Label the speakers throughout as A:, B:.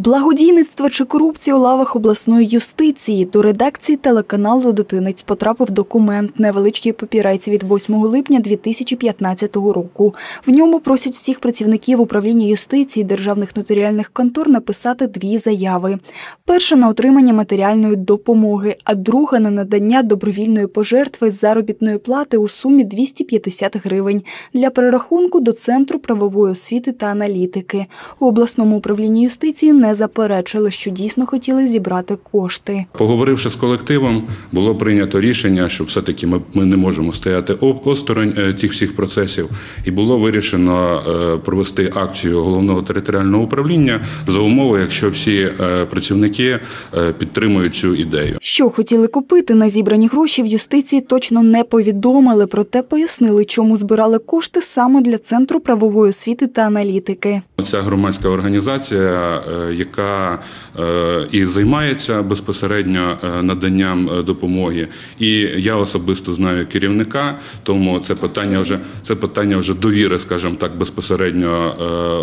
A: Благодійництво чи корупція у лавах обласної юстиції до редакції телеканалу Дитинець потрапив документ невеличкий папірець від 8 липня 2015 року. В ньому просять всіх працівників управління юстиції державних нотаріальних контор написати дві заяви: перша на отримання матеріальної допомоги, а друга на надання добровільної пожертви з заробітної плати у сумі 250 гривень для перерахунку до центру правової освіти та аналітики. У обласному управлінні юстиції не заперечили, що дійсно хотіли зібрати кошти.
B: Поговоривши з колективом, було прийнято рішення, що все-таки ми, ми не можемо стояти осторонь е, тих всіх процесів, і було вирішено е, провести акцію головного територіального управління за умови, якщо всі е, працівники е, підтримують цю ідею.
A: Що хотіли купити на зібрані гроші в юстиції точно не повідомили, проте пояснили, чому збирали кошти саме для центру правової освіти та аналітики.
B: Ця громадська організація, е, яка е, і займається безпосередньо е, наданням е, допомоги, і я особисто знаю керівника, тому це питання вже це питання вже довіри, скажімо так, безпосередньо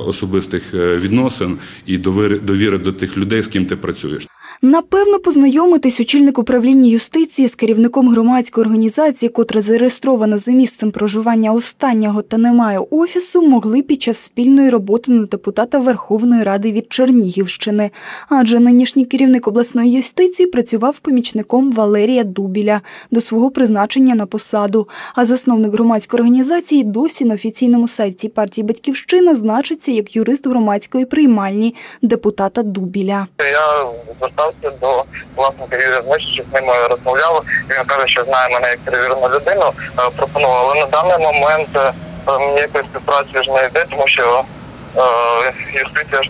B: особистих відносин і довіри, довіри до тих людей, з ким ти працюєш.
A: Напевно, познайомитись очільник управління юстиції з керівником громадської організації, котра зареєстрована за місцем проживання останнього та не має офісу, могли під час спільної роботи на депутата Верховної Ради від Чернігівщини. Адже нинішній керівник обласної юстиції працював помічником Валерія Дубіля до свого призначення на посаду. А засновник громадської організації досі на офіційному сайті партії Батьківщина значиться як юрист громадської приймальні депутата Дубіля.
C: Я звертався до власника Юрія щоб з ним розмовляв. Він каже, що знає мене як перевірену людину. е, Пропонував, але на даний момент е, ніякої співпраці ж не йде, тому що е, юстиція ж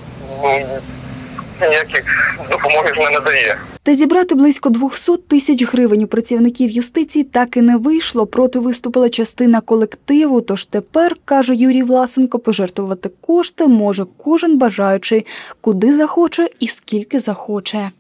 C: ніяких допомоги ж не надає.
A: Та зібрати близько 200 тисяч гривень у працівників юстиції так і не вийшло. Проти виступила частина колективу. Тож тепер, каже Юрій Власенко, пожертвувати кошти може кожен бажаючий, куди захоче і скільки захоче.